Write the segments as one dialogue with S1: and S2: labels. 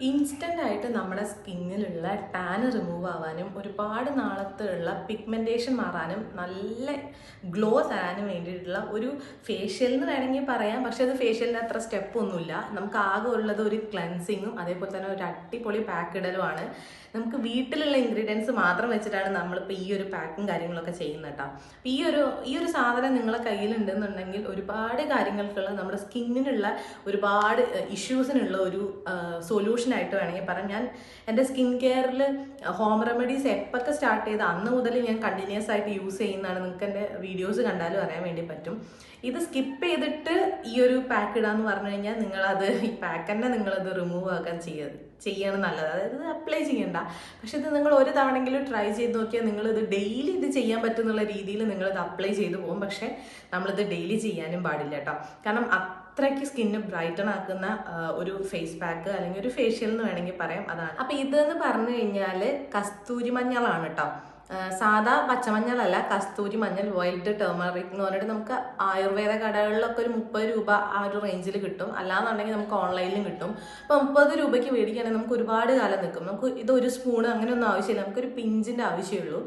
S1: Instant ആയിട്ട് നമ്മുടെ സ്കിന്നിലുള്ള tan remove ആവാനും ഒരുപാട് നാളത്തുള്ള പിഗ്മെന്റേഷൻ മാറാനും നല്ല ഗ്ലോ തരാനും വേണ്ടിയിട്ടുള്ള ഒരു ഫേഷ്യൽ എന്ന് വേണമെങ്കിൽ പറയാം. പക്ഷെ അത് ഫേഷ്യലിന് അത്ര സ്റ്റെപ്പൊന്നുമില്ല നമുക്ക് ആകെ ഉള്ളത് ഒരു ക്ലൻസിങ്ങും അതേപോലെ തന്നെ ഒരു അടിപൊളി പാക്ക് ഇടലുമാണ്. നമുക്ക് വീട്ടിലുള്ള ഇൻഗ്രീഡിയൻസ് മാത്രം വെച്ചിട്ടാണ് നമ്മളിപ്പോൾ ഈ ഒരു പാക്കും കാര്യങ്ങളൊക്കെ ചെയ്യുന്നത് കേട്ടോ. ഈ ഒരു ഈ ഒരു സാധനം നിങ്ങളെ കയ്യിലുണ്ടെന്നുണ്ടെങ്കിൽ ഒരുപാട് കാര്യങ്ങൾക്കുള്ള നമ്മുടെ സ്കിന്നിനുള്ള ഒരുപാട് ഇഷ്യൂസിനുള്ള ഒരു സൊല്യൂഷൻ ആയിട്ട് വേണമെങ്കിൽ പറയാം. ഞാൻ എന്റെ സ്കിൻ കെയറിൽ ഹോം റെമഡീസ് എപ്പൊക്കെ സ്റ്റാർട്ട് ചെയ്ത് അന്ന് മുതൽ ഞാൻ കണ്ടിന്യൂസ് ആയിട്ട് യൂസ് ചെയ്യുന്നതാണ്. നിങ്ങൾക്ക് എന്റെ വീഡിയോസ് കണ്ടാലും അറിയാൻ വേണ്ടി പറ്റും. ഇത് സ്കിപ്പ് ചെയ്തിട്ട് ഈ ഒരു പാക്ക് ഇടാന്ന് പറഞ്ഞു കഴിഞ്ഞാൽ നിങ്ങളത് ഈ പാക്ക് തന്നെ നിങ്ങളത് റിമൂവ് ആക്കാൻ ചെയ്യുക. ചെയ്യാണ് നല്ലത്. അതായത് ഇത് അപ്ലൈ ചെയ്യണ്ട. പക്ഷെ ഇത് നിങ്ങൾ ഒരു തവണെങ്കിലും ട്രൈ ചെയ്ത് നോക്കിയാൽ നിങ്ങളിത് ഡെയിലി ഇത് ചെയ്യാൻ പറ്റുന്നുള്ള രീതിയിൽ നിങ്ങളിത് അപ്ലൈ ചെയ്ത് പോകും. പക്ഷെ നമ്മളിത് ഡെയിലി ചെയ്യാനും പാടില്ല കേട്ടോ. കാരണം അത്രയ്ക്ക് സ്കിന്ന് ബ്രൈറ്റൺ ആക്കുന്ന ഒരു ഫേസ് പാക്ക് അല്ലെങ്കിൽ ഒരു ഫേഷ്യൽ എന്ന് വേണമെങ്കിൽ പറയാം. അതാണ്. അപ്പൊ ഇതെന്ന് പറഞ്ഞു കഴിഞ്ഞാൽ കസ്തൂരി മഞ്ഞളാണ് കേട്ടോ. സാധാ പച്ചമഞ്ഞളല്ല കസ്തൂരി മഞ്ഞൾ വൈൽഡ് ടേമറിക് എന്ന് പറഞ്ഞിട്ട് നമുക്ക് ആയുർവേദ കടകളിലൊക്കെ ഒരു മുപ്പത് രൂപ ആ ഒരു റേഞ്ചിൽ കിട്ടും. അല്ലാന്നുണ്ടെങ്കിൽ നമുക്ക് ഓൺലൈനിലും കിട്ടും. അപ്പോൾ മുപ്പത് രൂപയ്ക്ക് മേടിക്കുകയാണെങ്കിൽ നമുക്ക് ഒരുപാട് കാലം നിൽക്കും. നമുക്ക് ഇത് ഒരു സ്പൂൺ അങ്ങനെയൊന്നും ആവശ്യമില്ല. നമുക്കൊരു പിഞ്ചിന്റെ ആവശ്യമുള്ളൂ.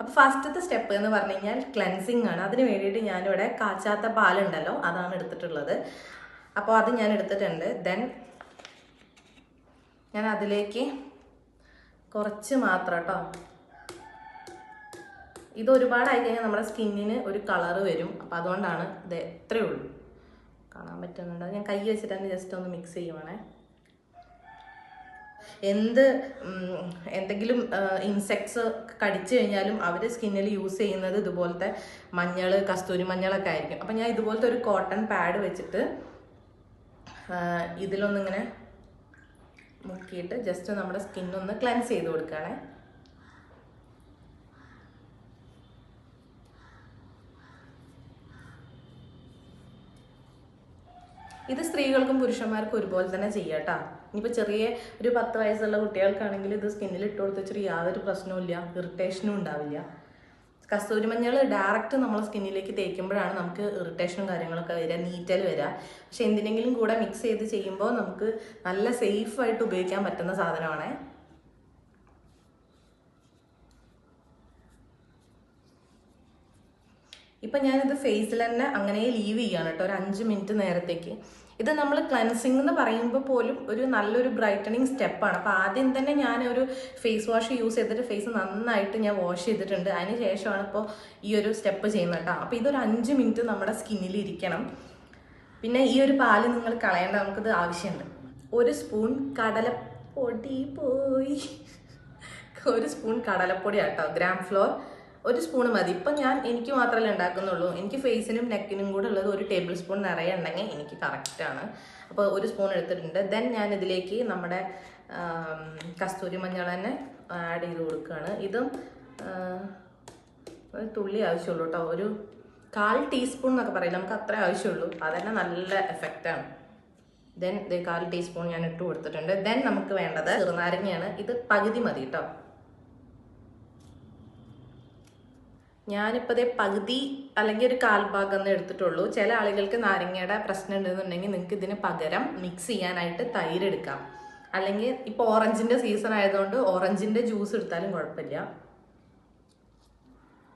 S1: അപ്പോൾ ഫസ്റ്റത്തെ സ്റ്റെപ്പ് എന്ന് പറഞ്ഞു കഴിഞ്ഞാൽ ക്ലൻസിങ് ആണ്. അതിന് വേണ്ടിയിട്ട് ഞാനിവിടെ കാച്ചാത്ത പാലുണ്ടല്ലോ അതാണ് എടുത്തിട്ടുള്ളത്. അപ്പോൾ അത് ഞാൻ എടുത്തിട്ടുണ്ട്. ദെൻ ഞാൻ അതിലേക്ക് കുറച്ച് മാത്രം കേട്ടോ. ഇത് ഒരുപാടായി കഴിഞ്ഞാൽ നമ്മുടെ സ്കിന്നിന് ഒരു കളറ് വരും. അപ്പം അതുകൊണ്ടാണ് ഇത് എത്രയേ ഉള്ളൂ. കാണാൻ പറ്റുന്നുണ്ട്? ഞാൻ കൈ വെച്ചിട്ടാണ് ജസ്റ്റ് ഒന്ന് മിക്സ് ചെയ്യുവാണേ. എന്ത് എന്തെങ്കിലും ഇൻസെക്ട്സ് കടിച്ചു കഴിഞ്ഞാലും അവർ സ്കിന്നിൽ യൂസ് ചെയ്യുന്നത് ഇതുപോലത്തെ മഞ്ഞൾ കസ്തൂരി മഞ്ഞളൊക്കെ ആയിരിക്കും. അപ്പം ഞാൻ ഇതുപോലത്തെ ഒരു കോട്ടൺ പാഡ് വെച്ചിട്ട് ഇതിലൊന്നിങ്ങനെ മുക്കിയിട്ട് ജസ്റ്റ് നമ്മുടെ സ്കിന്നൊന്ന് ക്ലെൻസ് ചെയ്ത് കൊടുക്കുകയാണേ. ഇത് സ്ത്രീകൾക്കും പുരുഷന്മാർക്കും ഒരുപോലെ തന്നെ ചെയ്യട്ടാ ഇനിയിപ്പോൾ ചെറിയ ഒരു പത്ത് വയസ്സുള്ള കുട്ടികൾക്കാണെങ്കിൽ ഇത് സ്കിന്നിൽ ഇട്ട് കൊടുത്തിട്ട് യാതൊരു പ്രശ്നവും ഇല്ല ഇറിറ്റേഷനും ഉണ്ടാവില്ല. കസ്തൂരി മഞ്ഞൾ ഡയറക്റ്റ് നമ്മൾ സ്കിന്നിലേക്ക് തേക്കുമ്പോഴാണ് നമുക്ക് ഇറിറ്റേഷനും കാര്യങ്ങളൊക്കെ വരിക നീറ്റൽ വരിക. പക്ഷെ എന്തിനെങ്കിലും കൂടെ മിക്സ് ചെയ്ത് ചെയ്യുമ്പോൾ നമുക്ക് നല്ല സേഫായിട്ട് ഉപയോഗിക്കാൻ പറ്റുന്ന സാധനമാണേ. ഇപ്പം ഞാനിത് ഫേസിൽ തന്നെ അങ്ങനെ ലീവ് ചെയ്യാണ് കേട്ടോ ഒരു അഞ്ച് മിനിറ്റ് നേരത്തേക്ക്. ഇത് നമ്മൾ ക്ലൻസിങ് എന്ന് പറയുമ്പോൾ പോലും ഒരു നല്ലൊരു ബ്രൈറ്റനിങ് സ്റ്റെപ്പാണ് അപ്പോൾ ആദ്യം തന്നെ ഞാൻ ഒരു ഫേസ് വാഷ് യൂസ് ചെയ്തിട്ട് ഫേസ് നന്നായിട്ട് ഞാൻ വാഷ് ചെയ്തിട്ടുണ്ട്. അതിന് ശേഷമാണ് ഇപ്പോൾ ഈ ഒരു സ്റ്റെപ്പ് ചെയ്യുന്നത് കേട്ടോ. അപ്പോൾ ഇതൊരു അഞ്ച് മിനിറ്റ് നമ്മുടെ സ്കിന്നിൽ ഇരിക്കണം. പിന്നെ ഈ ഒരു പാൽ നിങ്ങൾ കളയേണ്ട നമുക്കിത് ആവശ്യമുണ്ട്. ഒരു സ്പൂൺ കടലപ്പൊടി പോയി. ഒരു സ്പൂൺ കടലപ്പൊടി ഗ്രാം ഫ്ലോർ ഒരു സ്പൂൺ മതി. ഇപ്പം ഞാൻ എനിക്ക് മാത്രമല്ലേ ഉണ്ടാക്കുന്നുള്ളൂ. എനിക്ക് ഫേസിനും നെക്കിനും കൂടെ ഉള്ളത് ഒരു ടേബിൾ സ്പൂൺ നിറയെ ഉണ്ടെങ്കിൽ എനിക്ക് കറക്റ്റാണ് അപ്പോൾ ഒരു സ്പൂൺ എടുത്തിട്ടുണ്ട്. ദെൻ ഞാൻ ഇതിലേക്ക് നമ്മുടെ കസ്തൂരി മഞ്ഞൾ തന്നെ ആഡ് ചെയ്ത് കൊടുക്കുകയാണ്. ഇതും ഒരു തുള്ളി ആവശ്യമുള്ളൂ കേട്ടോ. ഒരു കാൽ ടീസ്പൂൺ എന്നൊക്കെ പറയില്ല? നമുക്ക് അത്ര ആവശ്യമുള്ളൂ. അതന്നെ നല്ല എഫക്റ്റാണ് ദെൻ കാൽ ടീസ്പൂൺ ഞാൻ ഇട്ട് കൊടുത്തിട്ടുണ്ട്. ദെൻ നമുക്ക് വേണ്ടത് ചെറുനാരങ്ങയാണ്. ഇത് പകുതി മതി കേട്ടോ. ഞാനിപ്പോൾ ദേ പകുതി അല്ലെങ്കിൽ ഒരു കാൽഭാഗം എന്നേ എടുത്തിട്ടുള്ളൂ. ചില ആളുകൾക്ക് നാരങ്ങയുടെ പ്രശ്നം ഉണ്ടെന്നുണ്ടെങ്കിൽ നിങ്ങൾക്ക് ഇതിന് പകരം മിക്സ് ചെയ്യാനായിട്ട് തൈര് എടുക്കാം അല്ലെങ്കിൽ ഇപ്പോൾ ഓറഞ്ചിന്റെ സീസൺ ആയതുകൊണ്ട് ഓറഞ്ചിന്റെ ജ്യൂസ് എടുത്താലും കുഴപ്പമില്ല.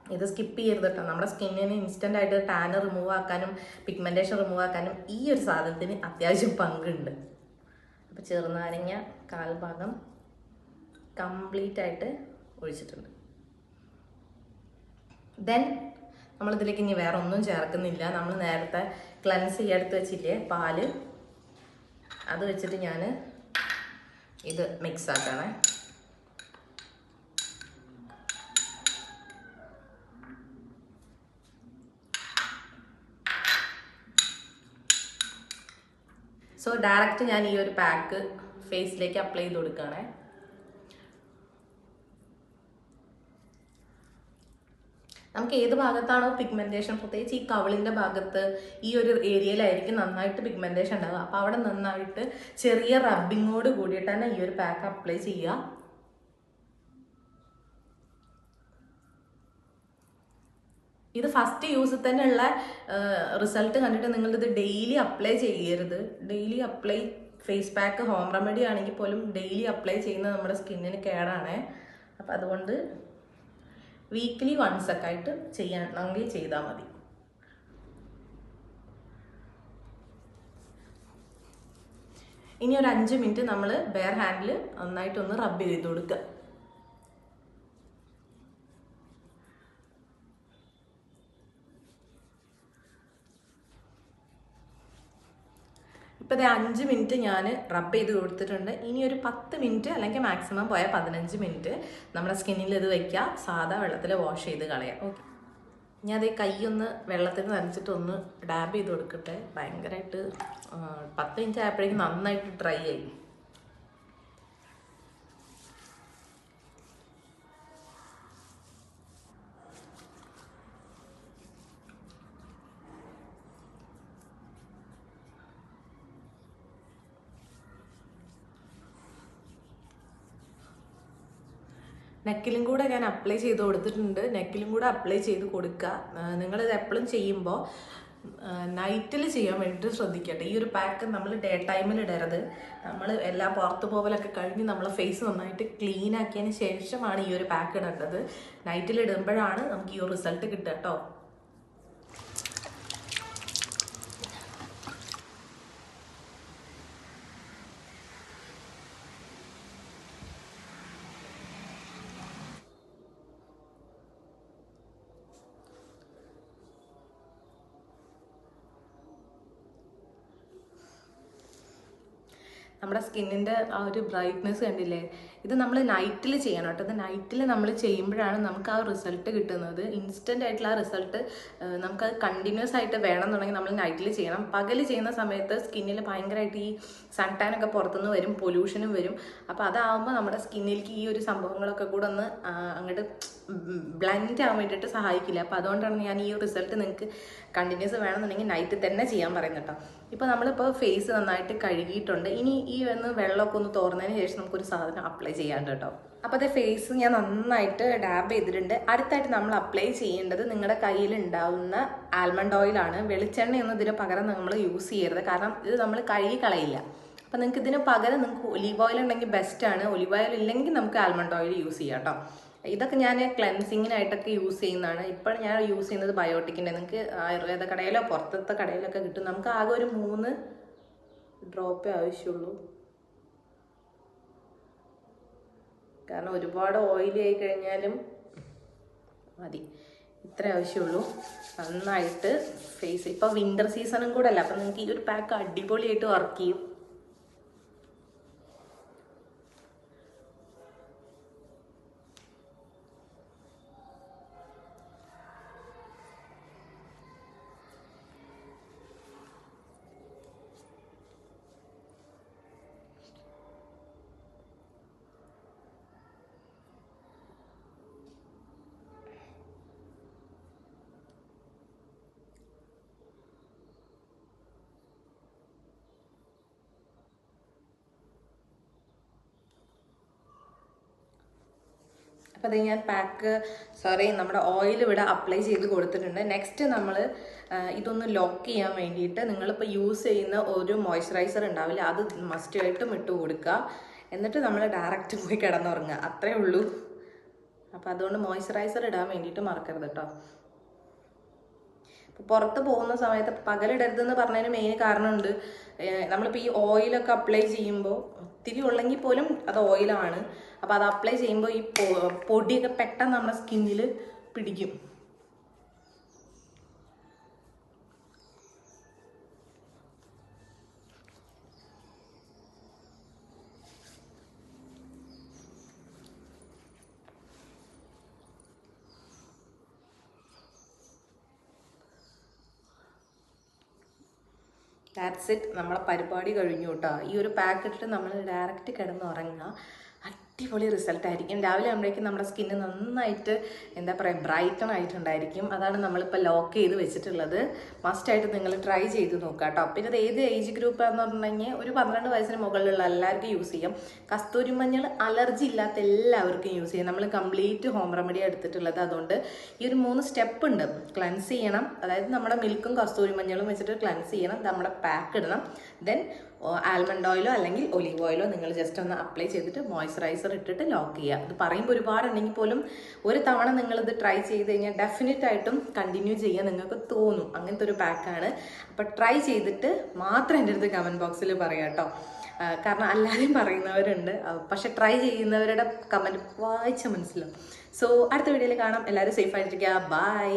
S1: ഇത് സ്കിപ്പ് ചെയ്യരുത് കേട്ടോ. നമ്മുടെ സ്കിന്നിന് ഇൻസ്റ്റന്റ് ആയിട്ട് ടാൻ റിമൂവ് ആക്കാനും പിഗ്മെന്റേഷൻ റിമൂവ് ആക്കാനും ഈ ഒരു സാധനത്തിന് അത്യാവശ്യം പങ്കുണ്ട്. അപ്പോൾ ചെറുനാരങ്ങ കാൽഭാഗം കംപ്ലീറ്റ് ആയിട്ട് ഒഴിച്ചിട്ടുണ്ട്. ദെൻ നമ്മളിതിലേക്ക് ഇനി വേറെ ഒന്നും ചേർക്കുന്നില്ല. നമ്മൾ നേരത്തെ ക്ലൻസ് ചെയ്യെടുത്ത് വെച്ചില്ലേ? പാൽ. അത് വെച്ചിട്ട് ഞാൻ ഇത് മിക്സ് ആക്കണേ. സോ ഡയറക്റ്റ് ഞാൻ ഈ ഒരു പാക്ക് ഫേസിലേക്ക് അപ്ലൈ ചെയ്ത് കൊടുക്കുകയാണേ. നമുക്ക് ഏത് ഭാഗത്താണോ പിഗ്മെന്റേഷൻ പ്രത്യേകിച്ച് ഈ കവിളിന്റെ ഭാഗത്ത് ഈ ഒരു ഏരിയയിലായിരിക്കും നന്നായിട്ട് പിഗ്മെന്റേഷൻ ഉണ്ടാവുക. അപ്പോൾ അവിടെ നന്നായിട്ട് ചെറിയ റബ്ബിങ്ങോട് കൂടിയിട്ട് തന്നെ ഈ ഒരു പാക്ക് അപ്ലൈ ചെയ്യുക. ഇത് ഫസ്റ്റ് യൂസിൽ തന്നെയുള്ള റിസൾട്ട് കണ്ടിട്ട് നിങ്ങളിത് ഡെയിലി അപ്ലൈ ചെയ്യരുത്. Daily apply face pack home remedy ആണെങ്കിൽ പോലും ഡെയിലി അപ്ലൈ ചെയ്യുന്നത് നമ്മുടെ സ്കിന്നിന് കേടാണേ. അപ്പം അതുകൊണ്ട് വീക്ക്ലി വൺസ് ഒക്കെ ആയിട്ട് ചെയ്യാണെങ്കിൽ ചെയ്താൽ മതി. ഇനി ഒരു അഞ്ച് മിനിറ്റ് നമ്മൾ ബെയർ ഹാൻഡിൽ നന്നായിട്ടൊന്ന് റബ്ബ് ചെയ്ത് കൊടുക്കുക. ഇപ്പോൾ അഞ്ച് മിനിറ്റ് ഞാൻ റബ്ബ് ചെയ്ത് കൊടുത്തിട്ടുണ്ട്. ഇനി ഒരു പത്ത് മിനിറ്റ് അല്ലെങ്കിൽ മാക്സിമം പോയാൽ പതിനഞ്ച് മിനിറ്റ് നമ്മുടെ സ്കിന്നിൽ ഇത് വെക്കുക സാധാ വെള്ളത്തിൽ വാഷ് ചെയ്ത് കളയാം. ഓക്കെ ഞാൻ അതേ കൈയൊന്ന് വെള്ളത്തിൽ നനച്ചിട്ട് ഒന്ന് ഡാബ് ചെയ്ത് കൊടുക്കട്ടെ. ഭയങ്കരമായിട്ട് പത്ത് മിനിറ്റ് ആയപ്പോഴേക്കും നന്നായിട്ട് ഡ്രൈ ആയി. നെക്കിലും കൂടെ ഞാൻ അപ്ലൈ ചെയ്ത് കൊടുത്തിട്ടുണ്ട്. നെക്കിലും കൂടെ അപ്ലൈ ചെയ്ത് കൊടുക്കുക. നിങ്ങളിത് എപ്പോഴും ചെയ്യുമ്പോൾ നൈറ്റിൽ ചെയ്യാൻ വേണ്ടിയിട്ട് ശ്രദ്ധിക്കട്ടെ. ഈ ഒരു പാക്ക് നമ്മൾ ഡേ ടൈമിൽ ഇടരുത്. നമ്മൾ എല്ലാ പുറത്ത് പോകലൊക്കെ കഴിഞ്ഞ് നമ്മൾ ഫേസ് നന്നായിട്ട് ക്ലീൻ ആക്കിയതിന് ശേഷമാണ് ഈ ഒരു പാക്ക് ഇടേണ്ടത്. നൈറ്റിൽ ഇടുമ്പോഴാണ് നമുക്ക് ഈ ഒരു റിസൾട്ട് കിട്ടുക കേട്ടോ നമ്മുടെ സ്കിന്നിന്റെ ആ ഒരു ബ്രൈറ്റ്നെസ് കണ്ടില്ലേ? ഇത് നമ്മൾ നൈറ്റിൽ ചെയ്യണം കേട്ടോ. ഇത് നൈറ്റിൽ നമ്മൾ ചെയ്യുമ്പോഴാണ് നമുക്ക് ആ റിസൾട്ട് കിട്ടുന്നത്. ഇൻസ്റ്റന്റ് ആയിട്ടുള്ള ആ റിസൾട്ട് നമുക്കത് കണ്ടിന്യൂസ് ആയിട്ട് വേണം എന്നുണ്ടെങ്കിൽ നമ്മൾ നൈറ്റിൽ ചെയ്യണം. പകൽ ചെയ്യുന്ന സമയത്ത് സ്കിന്നിൽ ഭയങ്കരമായിട്ട് ഈ സൺടാനൊക്കെ പുറത്തുനിന്ന് വരും പൊല്യൂഷനും വരും. അപ്പോൾ അതാവുമ്പോൾ നമ്മുടെ സ്കിന്നിലേക്ക് ഈ ഒരു സംഭവങ്ങളൊക്കെ കൂടെ ഒന്ന് അങ്ങോട്ട് ബ്ലൻഡ് ആവാൻ വേണ്ടിയിട്ട് സഹായിക്കില്ല. അപ്പോൾ അതുകൊണ്ടാണ് ഞാൻ ഈ റിസൾട്ട് നിങ്ങൾക്ക് കണ്ടിന്യൂസ് വേണമെന്നുണ്ടെങ്കിൽ നൈറ്റ് തന്നെ ചെയ്യാൻ പറയുന്നത് കേട്ടോ. ഇപ്പോൾ നമ്മളിപ്പോൾ ഫേസ് നന്നായിട്ട് കഴുകിയിട്ടുണ്ട്. ഇനി ഈ ഒന്ന് വെള്ളമൊക്കെ ഒന്ന് തോർന്നതിന് ശേഷം നമുക്കൊരു സാധനം അപ്ലൈ ചെയ്യാണ്ട് കേട്ടോ. അപ്പോൾ അത് ഫേസ് ഞാൻ നന്നായിട്ട് ഡാബ് ചെയ്തിട്ടുണ്ട്. അടുത്തായിട്ട് നമ്മൾ അപ്ലൈ ചെയ്യേണ്ടത് നിങ്ങളുടെ കയ്യിൽ ഉണ്ടാവുന്ന ആൽമണ്ട് ഓയിലാണ് വെളിച്ചെണ്ണയൊന്നും ഇതിന് പകരം നമ്മൾ യൂസ് ചെയ്യരുത്. കാരണം ഇത് നമ്മൾ കഴുകി കളയില്ല. അപ്പം നിങ്ങൾക്ക് ഇതിന് പകരം നിങ്ങൾക്ക് ഒലീവ് ഓയിൽ ഉണ്ടെങ്കിൽ ബെസ്റ്റാണ് ഒലീവ് ഓയിൽ ഇല്ലെങ്കിൽ നമുക്ക് ആൽമണ്ട് ഓയിൽ യൂസ് ചെയ്യാം കേട്ടോ. ഇതൊക്കെ ഞാൻ ക്ലെൻസിങ്ങിനായിട്ടൊക്കെ യൂസ് ചെയ്യുന്നതാണ്. ഇപ്പോൾ ഞാൻ യൂസ് ചെയ്യുന്നത് ബയോട്ടിക്കിന്റെ. നിങ്ങൾക്ക് ആയുർവേദ കടയിലോ പുറത്തത്തെ കടയിലൊക്കെ കിട്ടും. നമുക്ക് ആകെ ഒരു മൂന്ന് ഡ്രോപ്പേ ആവശ്യമുള്ളൂ. കാരണം ഒരുപാട് ഓയിലി ആയി കഴിഞ്ഞാലും മതി. ഇത്ര ആവശ്യമുള്ളൂ. നന്നായിട്ട് ഫേസ് ഇപ്പോൾ വിന്റർ സീസണും കൂടെ അല്ല. അപ്പം നിങ്ങൾക്ക് ഈ ഒരു പാക്ക് അടിപൊളിയായിട്ട് വർക്ക് ചെയ്യും. അപ്പോൾ അത് ഞാൻ പാക്ക് സോറി നമ്മുടെ ഓയിൽ ഇവിടെ അപ്ലൈ ചെയ്ത് കൊടുത്തിട്ടുണ്ട്. നെക്സ്റ്റ് നമ്മൾ ഇതൊന്ന് ലോക്ക് ചെയ്യാൻ വേണ്ടിയിട്ട് നിങ്ങളിപ്പോൾ യൂസ് ചെയ്യുന്ന ഒരു മോയ്സ്ചറൈസർ ഉണ്ടാവില്ല. അത് മസ്റ്റായിട്ടും ഇട്ട് കൊടുക്കുക. എന്നിട്ട് നമ്മൾ ഡയറക്റ്റ് പോയി കിടന്നുറങ്ങുക. അത്രേ ഉള്ളൂ. അപ്പോൾ അതുകൊണ്ട് മോയ്സ്ചറൈസർ ഇടാൻ വേണ്ടിയിട്ട് മറക്കരുത് കേട്ടോ. പുറത്ത് പോകുന്ന സമയത്ത് പകലിടരുതെന്ന് പറഞ്ഞതിന് മെയിൻ കാരണമുണ്ട്. നമ്മളിപ്പോൾ ഈ ഓയിലൊക്കെ അപ്ലൈ ചെയ്യുമ്പോൾ ഒത്തിരി ഉള്ളെങ്കിൽ പോലും അത് ഓയിലാണ് അപ്പോൾ അത് അപ്ലൈ ചെയ്യുമ്പോൾ ഈ പൊടിയൊക്കെ പെട്ടെന്ന് നമ്മുടെ സ്കിന്നിൽ പിടിക്കും. ദാറ്റ്സ് ഇറ്റ് നമ്മളെ പരിപാടി കഴിഞ്ഞു കേട്ടോ. ഈ ഒരു പാക്കറ്റിൽ നമ്മൾ ഡയറക്റ്റ് കിടന്ന് ഉറങ്ങുക അടിപൊളി റിസൾട്ട് ആയിരിക്കും. രാവിലെ ആകുമ്പോഴേക്കും നമ്മുടെ സ്കിന്ന് നന്നായിട്ട് എന്താ പറയുക ബ്രൈറ്റൺ ആയിട്ടുണ്ടായിരിക്കും. അതാണ് നമ്മളിപ്പോൾ ലോക്ക് ചെയ്ത് വെച്ചിട്ടുള്ളത്. മസ്റ്റായിട്ട് നിങ്ങൾ ട്രൈ ചെയ്ത് നോക്കുക കേട്ടോ. പിന്നെ ഇത് ഏത് ഏജ് ഗ്രൂപ്പ് എന്ന് പറഞ്ഞിട്ടുണ്ടെങ്കിൽ ഒരു പന്ത്രണ്ട് വയസ്സിന് മുകളിലുള്ള എല്ലാവർക്കും യൂസ് ചെയ്യാം. കസ്തൂരി മഞ്ഞൾ അലർജി ഇല്ലാത്ത എല്ലാവർക്കും യൂസ് ചെയ്യാം. നമ്മൾ കംപ്ലീറ്റ് ഹോം റെമഡി എടുത്തിട്ടുള്ളത്. അതുകൊണ്ട് ഈ ഒരു മൂന്ന് സ്റ്റെപ്പ് ഉണ്ട്. ക്ലൻസ് ചെയ്യണം. അതായത് നമ്മുടെ മിൽക്കും കസ്തൂരി മഞ്ഞളും വെച്ചിട്ട് ക്ലൻസ് ചെയ്യണം. നമ്മുടെ പാക്ക് ഇടണം. ദെൻ ആൽമണ്ട് ഓയിലോ അല്ലെങ്കിൽ ഒലീവ് ഓയിലോ നിങ്ങൾ ജസ്റ്റ് ഒന്ന് അപ്ലൈ ചെയ്തിട്ട് മോയ്സ്ചറൈസർ ഇട്ടിട്ട് ലോക്ക് ചെയ്യുക. ഇത് പറയുമ്പോൾ ഒരുപാടുണ്ടെങ്കിൽ പോലും ഒരു തവണ നിങ്ങളിത് ട്രൈ ചെയ്ത് കഴിഞ്ഞാൽ ഡെഫിനറ്റ് ആയിട്ടും കണ്ടിന്യൂ ചെയ്യാൻ നിങ്ങൾക്ക് തോന്നും. അങ്ങനത്തെ ഒരു പാക്കാണ് അപ്പോൾ ട്രൈ ചെയ്തിട്ട് മാത്രം എന്റെ അടുത്ത് കമന്റ് ബോക്സിൽ പറയാം കേട്ടോ. കാരണം അല്ലാതെയും പറയുന്നവരുണ്ട്. പക്ഷെ ട്രൈ ചെയ്യുന്നവരുടെ കമന്റ് വായിച്ച മനസ്സിലാവും. സോ അടുത്ത വീഡിയോയിൽ കാണാം. എല്ലാവരും സേഫ് ആയിട്ടിരിക്കുക. ബൈ